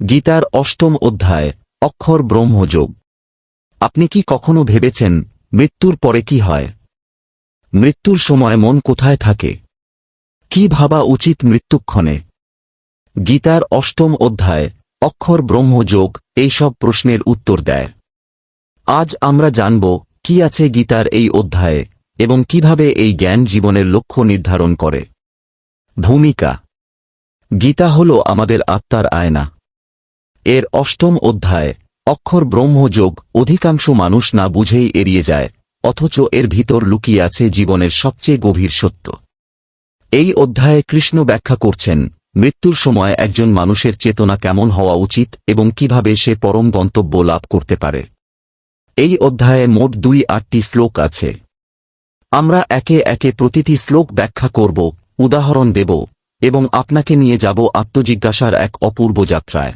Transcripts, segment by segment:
গীতার অষ্টম অধ্যায়, অক্ষর ব্রহ্মযোগ। আপনি কি কখনো ভেবেছেন, মৃত্যুর পরে কি হয়? মৃত্যুর সময় মন কোথায় থাকে? কি ভাবা উচিত মৃত্যুক্ষণে? গীতার অষ্টম অধ্যায়, অক্ষর ব্রহ্মযোগ এইসব প্রশ্নের উত্তর দেয়। আজ আমরা জানব, কি আছে গীতার এই অধ্যায়ে, এবং কীভাবে এই জ্ঞান জীবনের লক্ষ্য নির্ধারণ করে। ভূমিকা। গীতা হল আমাদের আত্মার আয়না। এর অষ্টম অধ্যায়, অক্ষর ব্রহ্মযোগ অধিকাংশ মানুষ না বুঝেই এড়িয়ে যায়, অথচ এর ভিতর লুকিয়ে আছে জীবনের সবচেয়ে গভীর সত্য। এই অধ্যায়ে কৃষ্ণ ব্যাখ্যা করছেন, মৃত্যুর সময় একজন মানুষের চেতনা কেমন হওয়া উচিত এবং কীভাবে সে পরম গন্তব্য লাভ করতে পারে। এই অধ্যায়ে মোট দুই আটটি শ্লোক আছে। আমরা একে একে প্রতিটি শ্লোক ব্যাখ্যা করব, উদাহরণ দেব এবং আপনাকে নিয়ে যাব আত্মজিজ্ঞাসার এক অপূর্ব যাত্রায়।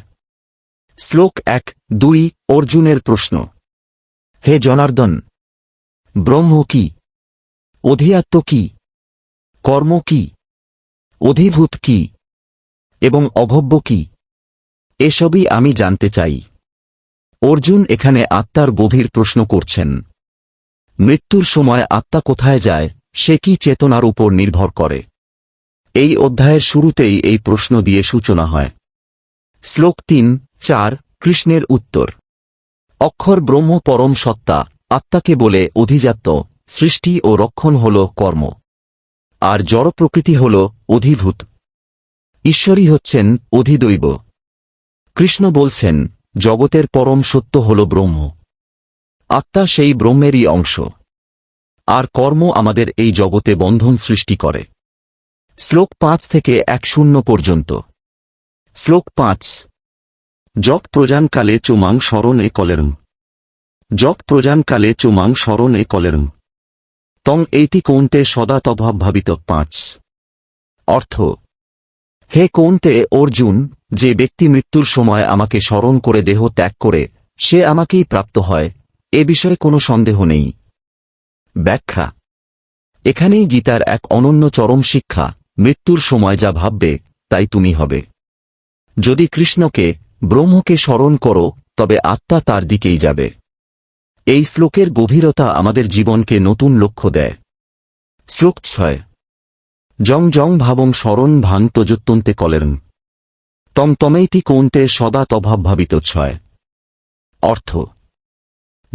শ্লোক এক, দুই, অর্জুনের প্রশ্ন। হে জনার্দন, ব্রহ্ম কি? অধিয়াত্ম কি? কর্ম কি? অধিভূত কি? এবং অভব্য কি? এসবই আমি জানতে চাই। অর্জুন এখানে আত্মার গভীর প্রশ্ন করছেন। মৃত্যুর সময় আত্মা কোথায় যায়, সে কি চেতনার উপর নির্ভর করে? এই অধ্যায়ের শুরুতেই এই প্রশ্ন দিয়ে সূচনা হয়। শ্লোক তিন চার, কৃষ্ণের উত্তর। অক্ষর ব্রহ্ম পরম সত্তা, আত্মাকে বলে অধিজাত্য, সৃষ্টি ও রক্ষণ হল কর্ম। আর জড় প্রকৃতি হল অধিভূত। ঈশ্বরই হচ্ছেন অধিদৈব। কৃষ্ণ বলছেন, জগতের পরম সত্য হল ব্রহ্ম। আত্মা সেই ব্রহ্মেরই অংশ। আর কর্ম আমাদের এই জগতে বন্ধন সৃষ্টি করে। শ্লোক পাঁচ থেকে এক শূন্য পর্যন্ত। শ্লোক পাঁচ যক প্রজানকালে চুমাং স্মরণে কলেরম। যক প্রজানকালে চুমাং স্মরণে কলেরম। তং এইটি কৌন্তে সদা তভাব ভাবিত পাঁচ। অর্থ, হে কৌন্তে অর্জুন, যে ব্যক্তি মৃত্যুর সময় আমাকে স্মরণ করে দেহ ত্যাগ করে, সে আমাকেই প্রাপ্ত হয়, এ বিষয়ে কোনো সন্দেহ নেই। ব্যাখ্যা, এখানেই গীতার এক অনন্য চরম শিক্ষা, মৃত্যুর সময় যা ভাববে, তাই তুমি হবে। যদি কৃষ্ণকে ব্রহ্মকে স্মরণ করো, তবে আত্মা তার দিকেই যাবে। এই শ্লোকের গভীরতা আমাদের জীবনকে নতুন লক্ষ্য দেয়। শ্লোক ছয়। জং জং ভাবং স্মরণ ভাং তজুত্তন্তে কলেরম। তম তমেইতি কৌন্তে সদা তভাব ভাবিত ছয়। অর্থ।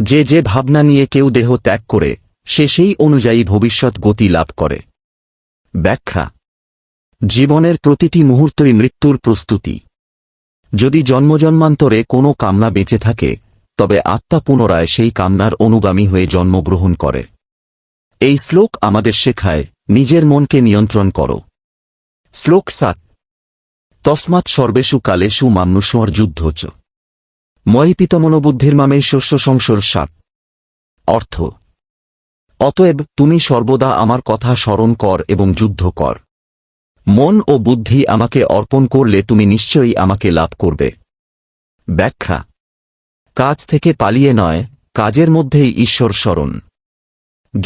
যে যে ভাবনা নিয়ে কেউ দেহ ত্যাগ করে, সে সেই অনুযায়ী ভবিষ্যৎ গতি লাভ করে। ব্যাখ্যা। জীবনের প্রতিটি মুহূর্তই মৃত্যুর প্রস্তুতি। যদি জন্মজন্মান্তরে কোনো কামনা বেঁচে থাকে, তবে আত্মা পুনরায় সেই কামনার অনুগামী হয়ে জন্মগ্রহণ করে। এই শ্লোক আমাদের শেখায়, নিজের মনকে নিয়ন্ত্রণ করো। শ্লোক সাত। তসমাৎ সর্বেষু কালেষু মান্নুষ্মর যুদ্ধ চ। ময়িপিতমনোবুদ্ধির মামে শস্য সংসর সাত। অর্থ। অতএব তুমি সর্বদা আমার কথা স্মরণ কর এবং যুদ্ধ কর। মন ও বুদ্ধি আমাকে অর্পণ করলে তুমি নিশ্চয়ই আমাকে লাভ করবে। ব্যাখ্যা। কাজ থেকে পালিয়ে নয়, কাজের মধ্যেই ঈশ্বর স্মরণ।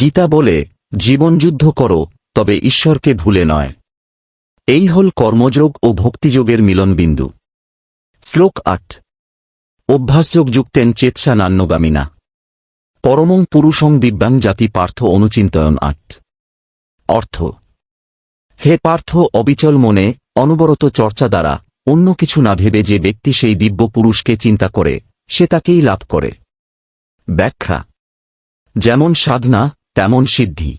গীতা বলে জীবনযুদ্ধ করো, তবে ঈশ্বরকে ভুলে নয়। এই হল কর্মযোগ ও ভক্তিযোগের মিলনবিন্দু। শ্লোক আট। অভ্যাসযোগ যুক্তেন চেতসা নান্যগামিনা পরমং পুরুষং দিব্যাং জাতি পার্থ অনুচিন্তয়ন আট। অর্থ। হে পার্থ, অবিচল মনে, অনবরত চর্চা দ্বারা, অন্য কিছু না ভেবে যে ব্যক্তি সেই দিব্য পুরুষকে চিন্তা করে, সে তাকেই লাভ করে। ব্যাখ্যা। যেমন সাধনা, তেমন সিদ্ধি।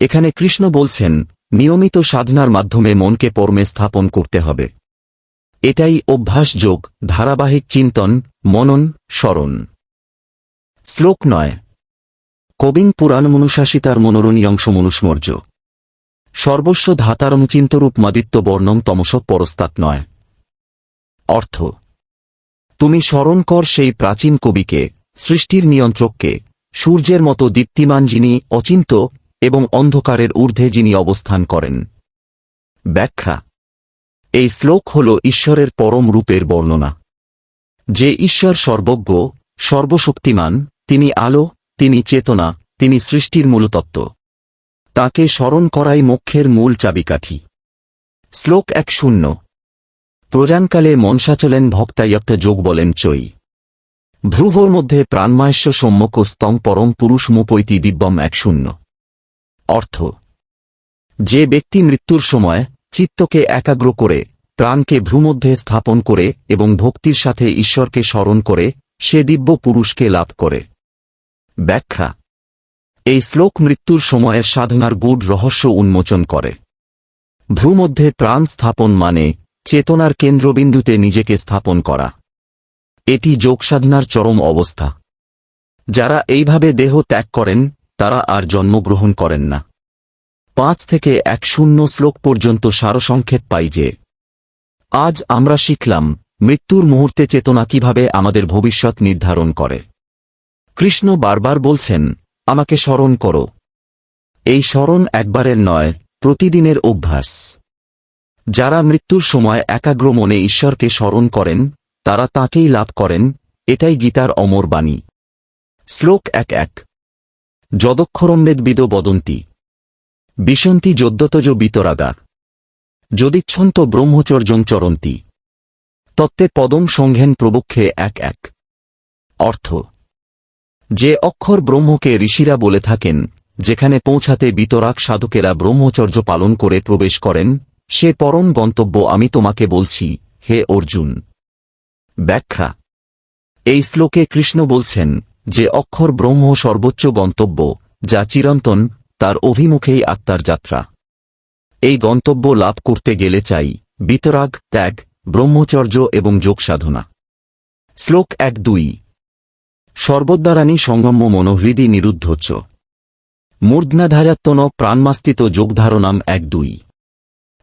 এখানে কৃষ্ণ বলছেন, নিয়মিত সাধনার মাধ্যমে মনকে পর্মে স্থাপন করতে হবে। এটাই অভ্যাসযোগ ধারাবাহিক চিন্তন, মনন, স্মরণ। শ্লোক নয়। কবিং পুরাণ মনুশাসিতার মনোরণী অংশ মনুস্মর্য সর্বস্ব ধাতারম চিন্তরূপ মাদিত্য বর্ণম তমসৎ পরস্তাৎ নয়। অর্থ, তুমি স্মরণ কর সেই প্রাচীন কবিকে, সৃষ্টির নিয়ন্ত্রককে, সূর্যের মতো দীপ্তিমান যিনি অচিন্ত এবং অন্ধকারের ঊর্ধ্বে যিনি অবস্থান করেন। ব্যাখ্যা, এই শ্লোক হল ঈশ্বরের পরম রূপের বর্ণনা। যে ঈশ্বর সর্বজ্ঞ, সর্বশক্তিমান, তিনি আলো, তিনি চেতনা, তিনি সৃষ্টির মূলতত্ত্ব। তাকে স্মরণ করাই মোক্ষের মূল চাবিকাঠি। শ্লোক এক শূন্য। প্রজানকালে মনসাচলেন ভক্তায়ক্ত যোগ বলেন চৈ। ভ্রুভোর মধ্যে প্রাণমায়স্য সম্যক স্তং পরম পুরুষ মুপৈতি দিব্যম এক শূন্য। অর্থ। যে ব্যক্তি মৃত্যুর সময় চিত্তকে একাগ্র করে, প্রাণকে ভ্রুমধ্যে স্থাপন করে এবং ভক্তির সাথে ঈশ্বরকে স্মরণ করে, সে দিব্য পুরুষকে লাভ করে। ব্যাখ্যা। এই শ্লোক মৃত্যুর সময়ের সাধনার গুড রহস্য উন্মোচন করে। ভ্রুমধ্যে প্রাণ স্থাপন মানে চেতনার কেন্দ্রবিন্দুতে নিজেকে স্থাপন করা। এটি যোগসাধনার চরম অবস্থা। যারা এইভাবে দেহ ত্যাগ করেন, তারা আর জন্মগ্রহণ করেন না। পাঁচ থেকে এক শূন্য শ্লোক পর্যন্ত সারসংক্ষেপ পাই যে, আজ আমরা শিখলাম মৃত্যুর মুহূর্তে চেতনা কীভাবে আমাদের ভবিষ্যৎ নির্ধারণ করে। কৃষ্ণ বারবার বলছেন আমাকে স্মরণ করো। এই স্মরণ একবারের নয়, প্রতিদিনের অভ্যাস। যারা মৃত্যুর সময় একাগ্র মনে ঈশ্বরকে স্মরণ করেন, তারা তাকেই লাভ করেন, এটাই গীতার অমর বাণী। শ্লোক এক এক। যদক্ষরম্বেদ বদন্তি। বিশন্তি যোদ্যতজ বিতরাগা। যদিচ্ছন্ত ব্রহ্মচর্যং চরন্তি। তত্ত্বে পদম সংঘেন প্রবক্ষে এক এক। অর্থ যে অক্ষর ব্রহ্মকে ঋষিরা বলে থাকেন, যেখানে পৌঁছাতে বিতরাক সাধকেরা ব্রহ্মচর্য পালন করে প্রবেশ করেন, সে পরম গন্তব্য আমি তোমাকে বলছি, হে অর্জুন। ব্যাখ্যা। এই শ্লোকে কৃষ্ণ বলছেন যে অক্ষর ব্রহ্ম সর্বোচ্চ গন্তব্য, যা চিরন্তন, তার অভিমুখেই আত্মার যাত্রা। এই গন্তব্য লাভ করতে গেলে চাই, বিতরাগ, ত্যাগ, ব্রহ্মচর্য এবং যোগসাধনা। শ্লোক এক দুই। সর্বদ্বারানি সংগম্য মনোহৃদি নিরুদ্ধচ্চ মূর্ধ্নাধারাত্মন প্রাণমাস্তিত যোগধারণাম এক দুই।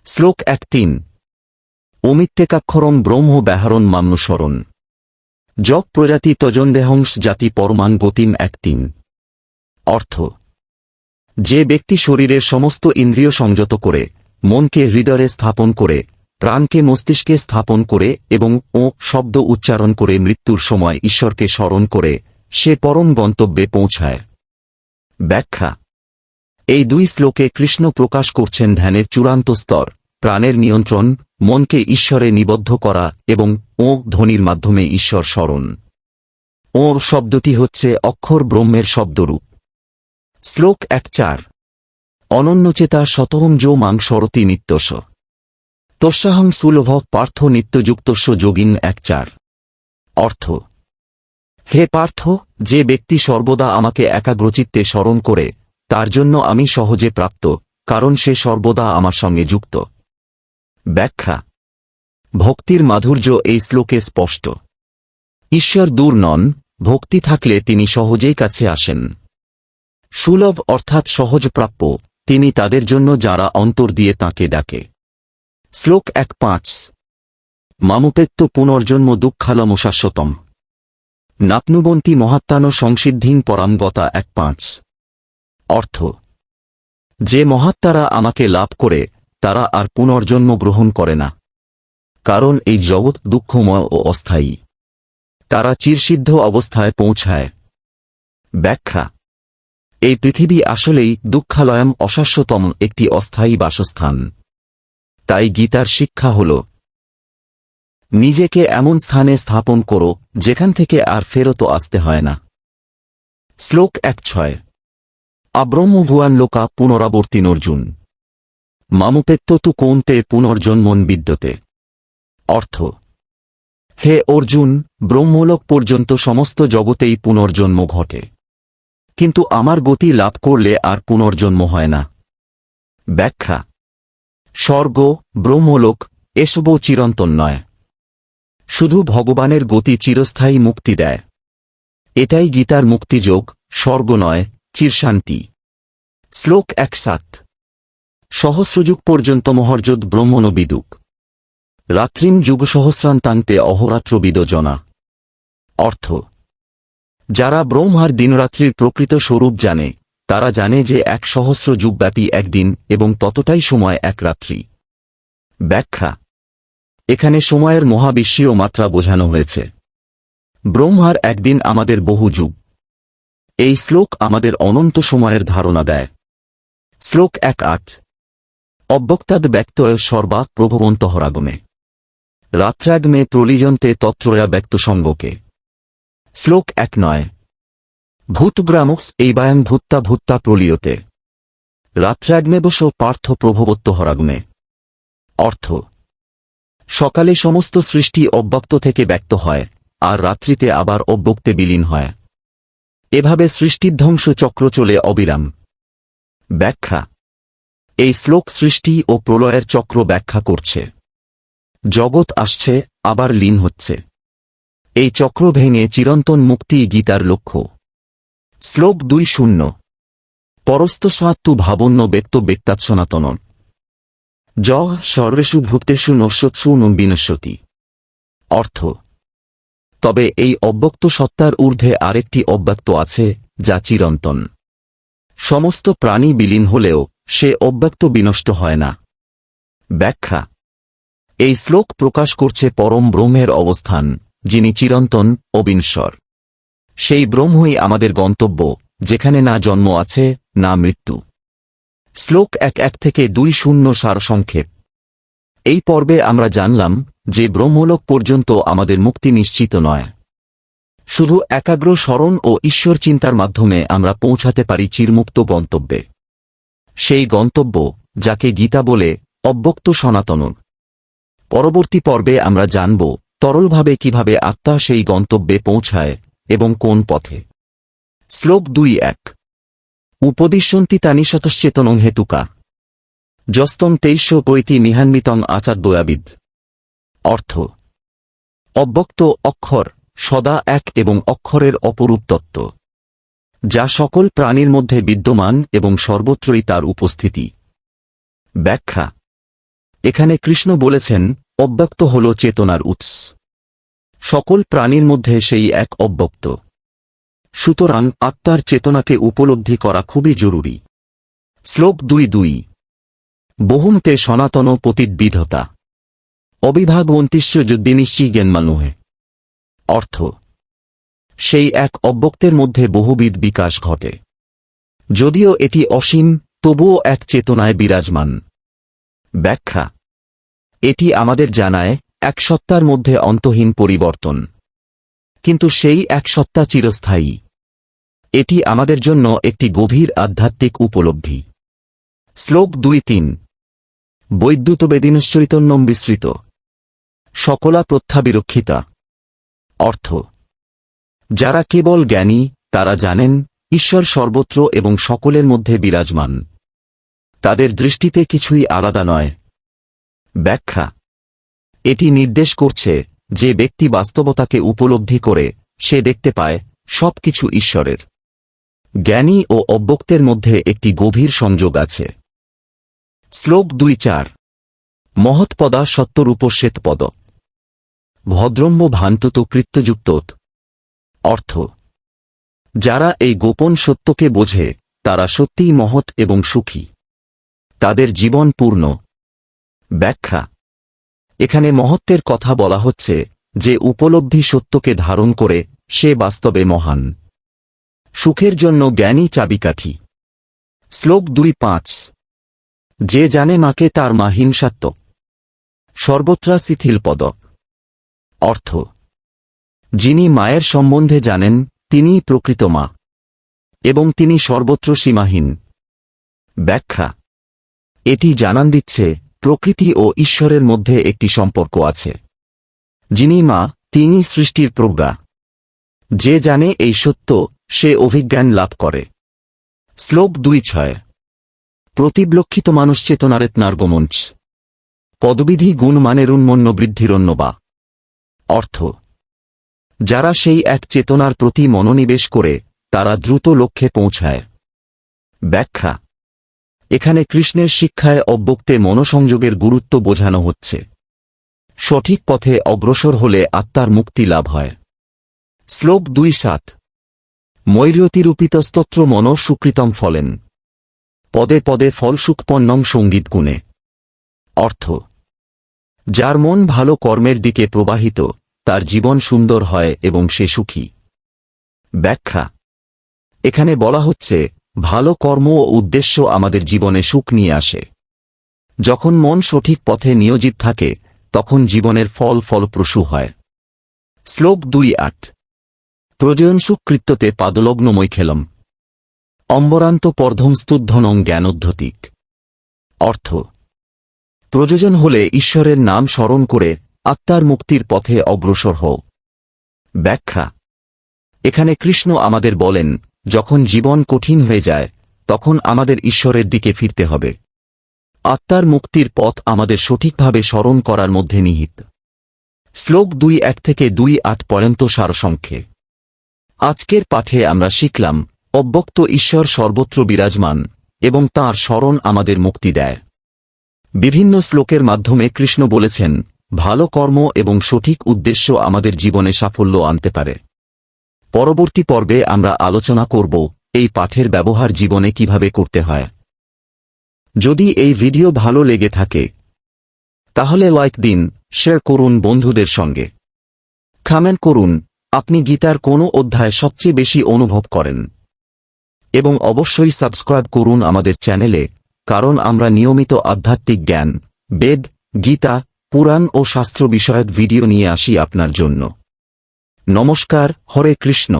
শ্লোক এক তিন। অমিত্যেকাক্ষরম ব্রহ্ম ব্যাহরণ মাম্নুসরণ যক প্রজাতি তজন্দেহংস জাতি পরমান গতিম এক তিন। অর্থ। যে ব্যক্তি শরীরের সমস্ত ইন্দ্রিয় সংযত করে, মনকে হৃদয়ে স্থাপন করে প্রাণকে মস্তিষ্কে স্থাপন করে এবং ও শব্দ উচ্চারণ করে মৃত্যুর সময় ঈশ্বরকে স্মরণ করে সে পরম গন্তব্যে পৌঁছায়। ব্যাখ্যা। এই দুই শ্লোকে কৃষ্ণ প্রকাশ করছেন ধ্যানের চূড়ান্ত স্তর, প্রাণের নিয়ন্ত্রণ, মনকে ঈশ্বরে নিবদ্ধ করা এবং ও ধ্বনির মাধ্যমে ঈশ্বর স্মরণ। ওর শব্দটি হচ্ছে অক্ষর ব্রহ্মের শব্দরূপ। শ্লোক এক চার। অনন্যচেতা শতহং যো মাং সরতি নিত্যস তস্যাহং সুলভ পার্থ নিত্যযুক্তস্য যোগিন এক চার। অর্থ, হে পার্থ, যে ব্যক্তি সর্বদা আমাকে একাগ্রচিত্তে স্মরণ করে, তার জন্য আমি সহজে প্রাপ্ত, কারণ সে সর্বদা আমার সঙ্গে যুক্ত। ব্যাখ্যা, ভক্তির মাধুর্য এই শ্লোকে স্পষ্ট। ঈশ্বর দূর নন, ভক্তি থাকলে তিনি সহজেই কাছে আসেন। সুলভ অর্থাৎ সহজ প্রাপ্য, তিনি তাদের জন্য যারা অন্তর দিয়ে তাকে ডাকে। শ্লোক এক পাঁচ। মামুপেত্ত পুনর্জন্ম দুঃখালম শাশ্বতম নাপনুবন্তী মহাত্মানো সংসিদ্ধিন পরামগতা এক পাঁচ। অর্থ, যে মহাত্মারা আমাকে লাভ করে, তারা আর পুনর্জন্ম গ্রহণ করে না। কারণ এই জগৎ দুঃখময় ও অস্থায়ী। তারা চিরসিদ্ধ অবস্থায় পৌঁছায়। ব্যাখ্যা, এই পৃথিবী আসলেই দুঃখালয়ম অশাশ্বতম একটি অস্থায়ী বাসস্থান। তাই গীতার শিক্ষা হল, নিজেকে এমন স্থানে স্থাপন করো, যেখান থেকে আর ফেরত আসতে হয় না। শ্লোক এক ছয়। আব্রহ্মভুয়ান লোকা পুনরাবর্তীন অর্জুন। মামুপেত্ত তু কোনতে পুনর্জন্মন বিদ্যতে। অর্থ, হে অর্জুন, ব্রহ্মলোক পর্যন্ত সমস্ত জগতেই পুনর্জন্ম ঘটে। কিন্তু আমার গতি লাভ করলে আর পুনর্জন্ম হয় না। ব্যাখ্যা স্বর্গ, ব্রহ্মলোক, এসবও চিরন্তন নয় শুধু ভগবানের গতি চিরস্থায়ী মুক্তি দেয়। এটাই গীতার মুক্তিযোগ, স্বর্গ নয়, চিরশান্তি। শ্লোক এক সাত সহস্রযুগ পর্যন্ত মহর্যদ ব্রহ্মণ বিদুক রাত্রিম যুগসহস্রান্তান্তে অহরাত্রবিদ জনা। অর্থ। যারা ব্রহ্মার দিনরাত্রির প্রকৃত স্বরূপ জানে তারা জানে যে এক সহস্র যুগব্যাপী একদিন এবং ততটাই সময় এক রাত্রি। ব্যাখ্যা। এখানে সময়ের মহাবিশ্বীয় মাত্রা বোঝানো হয়েছে। ব্রহ্মার একদিন আমাদের বহু যুগ। এই শ্লোক আমাদের অনন্ত সময়ের ধারণা দেয়। শ্লোক এক আট। অব্যক্তাদ ব্যক্তয় সর্বা প্রভবন্তহরাগমে রাত্রাগ্নে প্রলিজন্তে তত্রয়া ব্যক্তসঙ্গকে শ্লোক এক নয়। ভূতগ্রামক্স এইবায়ং ভূত্তা ভূত্তা প্রলিয়তে। রাত্রাগ্নে বস পার্থ প্রভবত্ব হরাগ্নে। অর্থ, সকালে সমস্ত সৃষ্টি অব্যক্ত থেকে ব্যক্ত হয়, আর রাত্রিতে আবার অব্যক্তে বিলীন হয়। এভাবে সৃষ্টির ধ্বংস চক্র চলে অবিরাম। ব্যাখ্যা, এই শ্লোক সৃষ্টি ও প্রলয়ের চক্র ব্যাখ্যা করছে। জগৎ আসছে, আবার লীন হচ্ছে। এই চক্র ভেঙে চিরন্তন মুক্তি গীতার লক্ষ্য। শ্লোক দুই শূন্য। পরস্ত সাত্তু ভাবন্য বেত্ত বেত্তাৎ সনাতন জ সর্বেষু ভূতেষু নশ্বৎসু বিনশ্বতী অর্থ, তবে এই অব্যক্ত সত্তার ঊর্ধ্বে আরেকটি অব্যক্ত আছে, যা চিরন্তন। সমস্ত প্রাণী বিলীন হলেও সে অব্যক্ত বিনষ্ট হয় না। ব্যাখ্যা, এই শ্লোক প্রকাশ করছে পরম ব্রহ্মের অবস্থান, যিনি চিরন্তন অবিনশ্বর সেই ব্রহ্মই আমাদের গন্তব্য, যেখানে না জন্ম আছে, না মৃত্যু। শ্লোক এক এক থেকে দুই শূন্য সারসংক্ষেপ এই পর্বে আমরা জানলাম যে ব্রহ্মলোক পর্যন্ত আমাদের মুক্তি নিশ্চিত নয়। শুধু একাগ্র স্মরণ ও ঈশ্বর চিন্তার মাধ্যমে আমরা পৌঁছাতে পারি চিরমুক্ত গন্তব্যে। সেই গন্তব্য, যাকে গীতা বলে অব্যক্ত সনাতন। পরবর্তী পর্বে আমরা জানব তরলভাবে কীভাবে আত্মা সেই গন্তব্যে পৌঁছায় এবং কোন পথে? শ্লোক দুই এক। উপদিশ্যন্তি তানি শতশ্চেতনং হেতুকা। যস্তং তেইশ পৈতি নিহান্বিতং আচার্যয়াবিদ অর্থ। অব্যক্ত অক্ষর সদা এক এবং অক্ষরের অপরূপ তত্ত্ব। যা সকল প্রাণীর মধ্যে বিদ্যমান এবং সর্বত্রই তার উপস্থিতি। ব্যাখ্যা। এখানে কৃষ্ণ বলেছেন, অব্যক্ত হল চেতনার উৎস। সকল প্রাণীর মধ্যে সেই এক অব্যক্ত। সুতরাং আত্মার চেতনাকে উপলব্ধি করা খুবই জরুরি। শ্লোক দুই দুই। বহুমতে সনাতন পতিদ্বিধতা। অবিভাগবন্তিশ্চ যুদ্ধিনিশ্চি জ্ঞানমানুহে অর্থ, সেই এক অব্যক্তের মধ্যে বহুবিধ বিকাশ ঘটে। যদিও এটি অসীম, তবুও এক চেতনায় বিরাজমান। ব্যাখ্যা, এটি আমাদের জানায় এক সত্তার মধ্যে অন্তহীন পরিবর্তন। কিন্তু সেই এক সত্তা চিরস্থায়ী। এটি আমাদের জন্য একটি গভীর আধ্যাত্মিক উপলব্ধি। শ্লোক দুই তিন। বৈদ্যুত বেদিনশ্চৈতন্যম বিস্তৃত। সকলা প্রত্যাবিরক্ষিতা। অর্থ। যারা কেবল জ্ঞানী, তারা জানেন, ঈশ্বর সর্বত্র এবং সকলের মধ্যে বিরাজমান। তাদের দৃষ্টিতে কিছুই আলাদা নয়। ব্যাখ্যা। এটি নির্দেশ করছে যে ব্যক্তি বাস্তবতাকে উপলব্ধি করে সে দেখতে পায় সবকিছু ঈশ্বরের। জ্ঞানী ও অব্যক্তের মধ্যে একটি গভীর সংযোগ আছে। শ্লোক দুই চার। মহৎপদা সত্যরূপ শ্বেতপদ ভদ্রম্য ভান্তত কৃত্যযুক্ত অর্থ। যারা এই গোপন সত্যকে বোঝে, তারা সত্যিই মহৎ এবং সুখী। তাদের জীবন পূর্ণ। ব্যাখ্যা। এখানে মহত্বের কথা বলা হচ্ছে যে উপলব্ধি সত্যকে ধারণ করে সে বাস্তবে মহান। সুখের জন্য জ্ঞানী চাবিকাঠি। শ্লোক দুই পাঁচ। যে জানে মাকে তার মা হিংসাত্মক সর্বত্রা শিথিল পদক অর্থ। যিনি মায়ের সম্বন্ধে জানেন, তিনিই প্রকৃত মা। এবং তিনি সর্বত্র সীমাহীন। ব্যাখ্যা। এটি জানান দিচ্ছে প্রকৃতি ও ঈশ্বরের মধ্যে একটি সম্পর্ক আছে। যিনি মা, তিনি সৃষ্টির প্রজ্ঞা। যে জানে এই সত্য, সে অভিজ্ঞান লাভ করে। শ্লোক দুই ছয়। প্রতিব্লক্ষিত মানুষ চেতনারেত নার্গমঞ্চ। পদবিধি গুণমানের উন্মন্য বৃদ্ধিরন্য বা অর্থ। যারা সেই এক চেতনার প্রতি মনোনিবেশ করে, তারা দ্রুত লক্ষ্যে পৌঁছায়। ব্যাখ্যা। এখানে কৃষ্ণের শিক্ষায় অব্যক্তে মনোসংযোগের গুরুত্ব বোঝানো হচ্ছে। সঠিক পথে অগ্রসর হলে আত্মার মুক্তি লাভ হয়। শ্লোক দুই সাত। মৈর্যতিরূপিতস্তত্র মন সুকৃতম ফলেন। পদে পদে ফলসুকপন্নং সংগীত গুণে। অর্থ। যার মন ভালো কর্মের দিকে প্রবাহিত, তার জীবন সুন্দর হয় এবং সে সুখী। ব্যাখ্যা। এখানে বলা হচ্ছে ভালো কর্ম ও উদ্দেশ্য আমাদের জীবনে সুখ নিয়ে আসে। যখন মন সঠিক পথে নিয়োজিত থাকে, তখন জীবনের ফল ফলপ্রসূ হয়। শ্লোক দুই আট। প্রজয়নসুখ কৃত্যতে পাদলগ্নময় খেলম। অম্বরান্ত পর্ধমস্তুদ্ধনং জ্ঞানোদ্ধতিক। অর্থ। প্রযোজন হলে ঈশ্বরের নাম স্মরণ করে আত্মার মুক্তির পথে অগ্রসর হও। ব্যাখ্যা। এখানে কৃষ্ণ আমাদের বলেন যখন জীবন কঠিন হয়ে যায়, তখন আমাদের ঈশ্বরের দিকে ফিরতে হবে। আত্মার মুক্তির পথ আমাদের সঠিকভাবে স্মরণ করার মধ্যে নিহিত। শ্লোক দুই এক থেকে দুই আট পর্যন্ত সারসংখ্যে আজকের পাঠে আমরা শিখলাম, অব্যক্ত ঈশ্বর সর্বত্র বিরাজমান এবং তাঁর স্মরণ আমাদের মুক্তি দেয়। বিভিন্ন শ্লোকের মাধ্যমে কৃষ্ণ বলেছেন, ভালো কর্ম এবং সঠিক উদ্দেশ্য আমাদের জীবনে সাফল্য আনতে পারে। পরবর্তী পর্বে আমরা আলোচনা করব এই পাঠের ব্যবহার জীবনে কীভাবে করতে হয়। যদি এই ভিডিও ভালো লেগে থাকে, তাহলে লাইক দিন, শেয়ার করুন বন্ধুদের সঙ্গে। খামেন করুন, আপনি গীতার কোন অধ্যায় সবচেয়ে বেশি অনুভব করেন। এবং অবশ্যই সাবস্ক্রাইব করুন আমাদের চ্যানেলে, কারণ আমরা নিয়মিত আধ্যাত্মিক জ্ঞান, বেদ, গীতা, পুরাণ ও শাস্ত্র বিষয়ক ভিডিও নিয়ে আসি আপনার জন্য। নমস্কার হরে কৃষ্ণ।